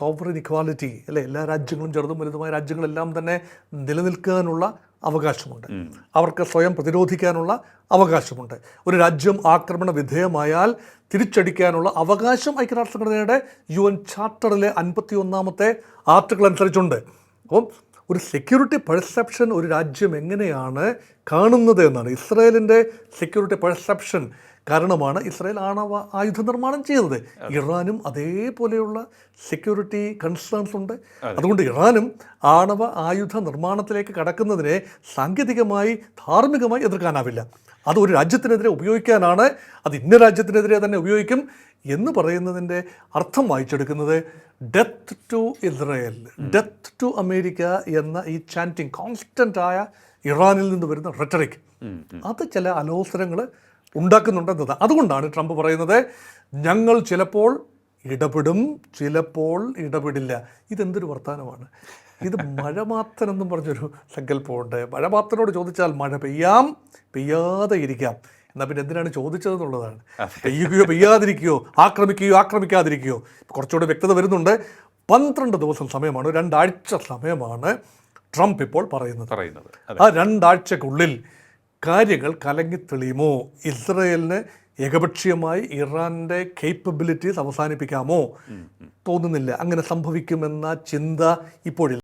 Sovereign equality അല്ലെ? എല്ലാ രാജ്യങ്ങളും ചെറുതും വലുതുമായ രാജ്യങ്ങളെല്ലാം തന്നെ നിലനിൽക്കാനുള്ള അവകാശമുണ്ട്. അവർക്ക് സ്വയം പ്രതിരോധിക്കാനുള്ള അവകാശമുണ്ട്. ഒരു രാജ്യം ആക്രമണ വിധേയമായാൽ തിരിച്ചടിക്കാനുള്ള അവകാശം ഐക്യരാഷ്ട്രസംഘടനയുടെ യു എൻ ചാർട്ടറിലെ അൻപത്തി ഒന്നാമത്തെ ആർട്ടിക്കിൾ അനുസരിച്ചുണ്ട്. അപ്പം ഒരു സെക്യൂരിറ്റി പെർസെപ്ഷൻ ഒരു രാജ്യം എങ്ങനെയാണ് കാണുന്നത് എന്നാണ്. ഇസ്രയേലിന്റെ സെക്യൂരിറ്റി പെർസെപ്ഷൻ കാരണമാണ് ഇസ്രായേൽ ആണവ ആയുധ നിർമ്മാണം ചെയ്തത് ഇറാനും അതേപോലെയുള്ള സെക്യൂരിറ്റി കൺസേൺസ് ഉണ്ട്. അതുകൊണ്ട് ഇറാനും ആണവ ആയുധ നിർമ്മാണത്തിലേക്ക് കടക്കുന്നതിനെ സാങ്കേതികമായി ധാർമ്മികമായി എതിർക്കാനാവില്ല. അത് ഒരു രാജ്യത്തിനെതിരെ ഉപയോഗിക്കാനാണ്. അത് ഇന്ന രാജ്യത്തിനെതിരെ തന്നെ ഉപയോഗിക്കും. എന്ന് പറയുന്നതിന്റെ അർത്ഥം വായിച്ചെടുക്കുന്നത് death to Israel death to America എന്ന ഈ ചാന്റിങ് കോൺസ്റ്റന്റ് ആയ ഇറാനിൽ നിന്ന് വരുന്ന റെറ്ററിക് അത് ചില അലോസരങ്ങൾ ഉണ്ടാക്കുന്നുണ്ടെന്നത്. അതുകൊണ്ടാണ് ട്രംപ് പറയുന്നത് ഞങ്ങൾ ചിലപ്പോൾ ഇടപെടും ചിലപ്പോൾ ഇടപെടില്ല. ഇതെന്തൊരു വർത്തമാനമാണ് ഇത് മഴ മാത്രമെന്നും പറഞ്ഞൊരു സങ്കല്പമുണ്ട്. മഴ മാത്രനോട് ചോദിച്ചാൽ മഴ പെയ്യാം പെയ്യാതെ ഇരിക്കാം. എന്നാൽ പിന്നെ എന്തിനാണ് ചോദിച്ചതെന്നുള്ളതാണ്. പെയ്യുകയോ പെയ്യാതിരിക്കുകയോ ആക്രമിക്കുകയോ ആക്രമിക്കാതിരിക്കുകയോ. കുറച്ചുകൂടെ വ്യക്തത വരുന്നുണ്ട്. പന്ത്രണ്ട് ദിവസം സമയമാണ് രണ്ടാഴ്ച സമയമാണ് ട്രംപ് ഇപ്പോൾ പറയുന്നത്. പറയുന്നത്. ആ രണ്ടാഴ്ചക്കുള്ളിൽ കാര്യങ്ങൾ കലങ്ങി തെളിയുമോ? ഇസ്രയേലിന് ഏകപക്ഷീയമായി ഇറാന്റെ കേപ്പബിലിറ്റീസ് അവസാനിപ്പിക്കാമോ? തോന്നുന്നില്ല. അങ്ങനെ സംഭവിക്കുമെന്ന ചിന്ത ഇപ്പോഴില്ല.